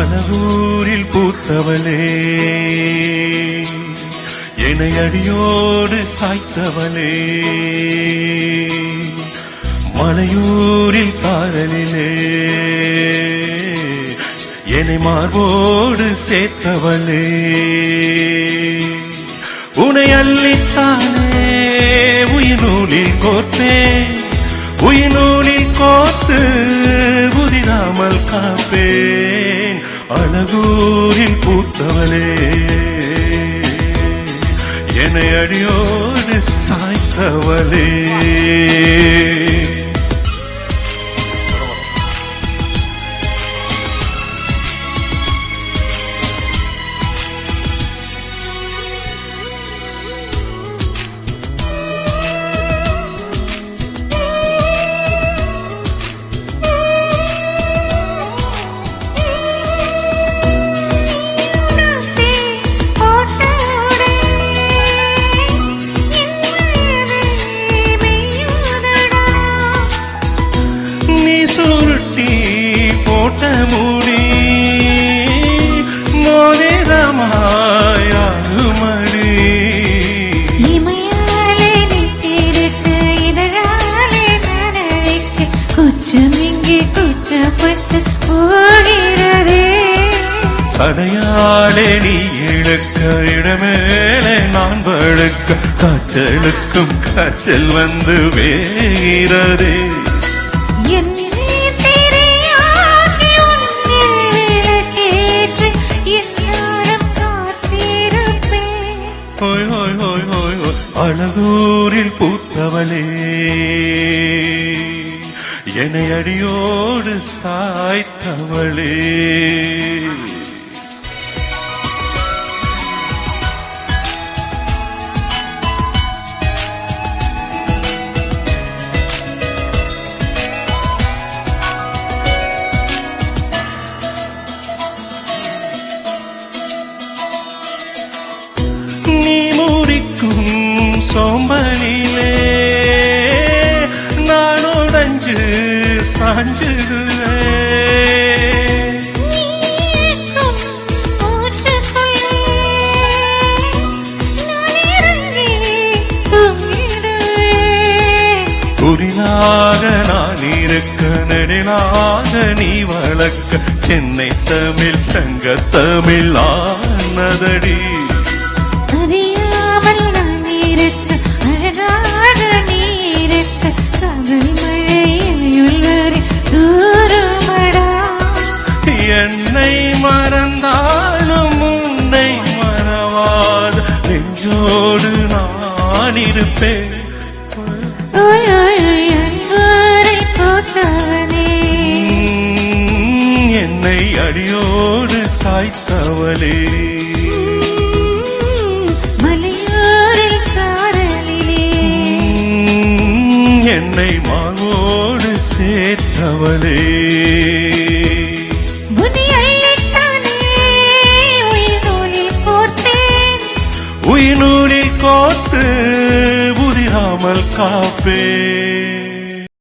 அழகூரில் பூத்தவளே. என்னை அடியோடு சாய்த்தவளே. மலையூரில் சாரலிலே. என்னை மார்போடு சேர்த்தவளே. உனை அள்ளித்தானே உயிர்நூலில் கோர்த்தேன் உயிர்நூலில் கோர்த்து புதிராமல் காப்பேன் அழகூரில் பூத்தவளே. என்னை அடியோடு சாய்த்தவளே. மோதிரமாயாகுமடி இமையாலே நித்திருக்கு இதழாலே நனவிக்க குச்சம் இங்கே குச்சப்பட்டு போகிறதே சடையாலே நீ இழுக்க இடமேலே நான் காய்ச்சலுக்கும் காய்ச்சல் வந்து வேகிறதே. மனதூரில் பூத்தவளே. என்னை அடியோடு சாய்த்தவளே. சாஞ்சுடுவேன் நீக்கும் நான் நான் இருக்க நெடினாக நீ வளர்க்க சென்னை தமிழ் சங்க தமிழ் ஆனதடி. நெஞ்சோடு நான் இருப்பேன். என்னை அடியோடு சாய்த்தவளே. மலையோரில் சாரலிலே. என்னை மாவோடு சேர்த்தவளே. সাপে